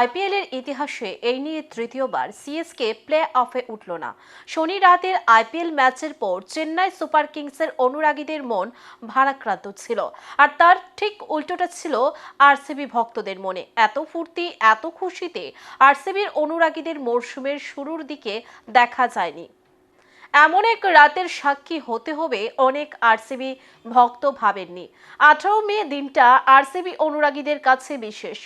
IPL এর ইতিহাসে এই নিয়ে তৃতীয়বার সিএসকে প্লে অফে উঠল না। শনি রাতের আইপিএল ম্যাচের পর চেন্নাই সুপার কিংসের অনুরাগীদের মন ভারাক্রান্ত ছিল। আর তার ঠিক উল্টোটা ছিল আরসিবি ভক্তদের মনে। এত ফুর্তি, এত খুশিতে আরসিবির অনুরাগীদের মরশুমের শুরুর দিকে দেখা যায়নি। এমন এক রাতের সাক্ষী হতে হবে অনেক আরসিবি ভক্ত ভাবেননি। আঠারো মে দিনটা আরসিবি অনুরাগীদের কাছে বিশেষ।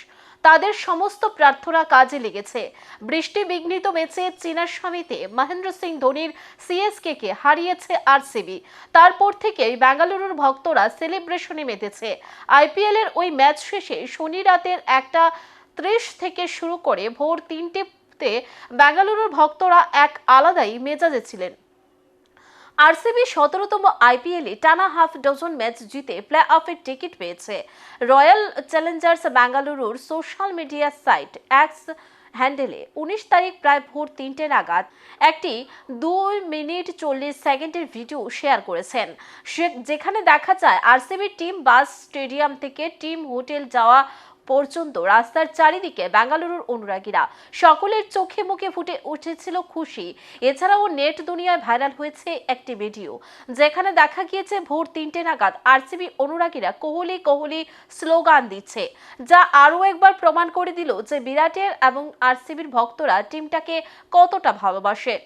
তাদের সমস্ত প্রার্থনা কাজে লেগেছে। বৃষ্টি বিঘ্নিত ম্যাচে চিনাস্বামীতে মহেন্দ্র সিং ধোনির সিএসকে কে হারিয়েছে আরসিবি। তারপর থেকেই বেঙ্গালুরুর ভক্তরা সেলিব্রেশনে মেতেছে। আইপিএল এর ওই ম্যাচ শেষে শনি রাতের একটা ত্রিশ থেকে শুরু করে ভোর তিনটেতে বেঙ্গালুরুর ভক্তরা এক আলাদাই মেজাজে ছিলেন। আরসিবি সতেরোতম আইপিএলে টানা হাফ ডজন ম্যাচ জিতে প্লে অফের টিকিট পেয়েছে। রয়্যাল চ্যালেঞ্জার্স বেঙ্গালুরুর সোশ্যাল মিডিয়া সাইট এক্স হ্যান্ডেলে উনিশ তারিখ প্রায় ভোর তিনটে নাগাদ একটি দুই মিনিট চল্লিশ সেকেন্ডের ভিডিও শেয়ার করেছেন। যেখানে দেখা যায়, আরসিবি টিম বাস স্টেডিয়াম থেকে টিম হোটেল যাওয়া পর্যন্ত রাস্তার চারিদিকে বেঙ্গালুরুর অনুরাগীরা। সকলের চোখে মুখে ফুটে উঠেছিল খুশি। এছাড়াও নেট দুনিয়ায় ভাইরাল হয়েছে একটি ভিডিও, যেখানে দেখা গিয়েছে ভোর তিনটে নাগাদ আরসিবি অনুরাগীরা কোহলি কোহলি স্লোগান দিচ্ছে, যা আরও একবার প্রমাণ করে দিল যে বিরাটের এবং আরসিবির ভক্তরা টিমটাকে কতটা ভালোবাসে।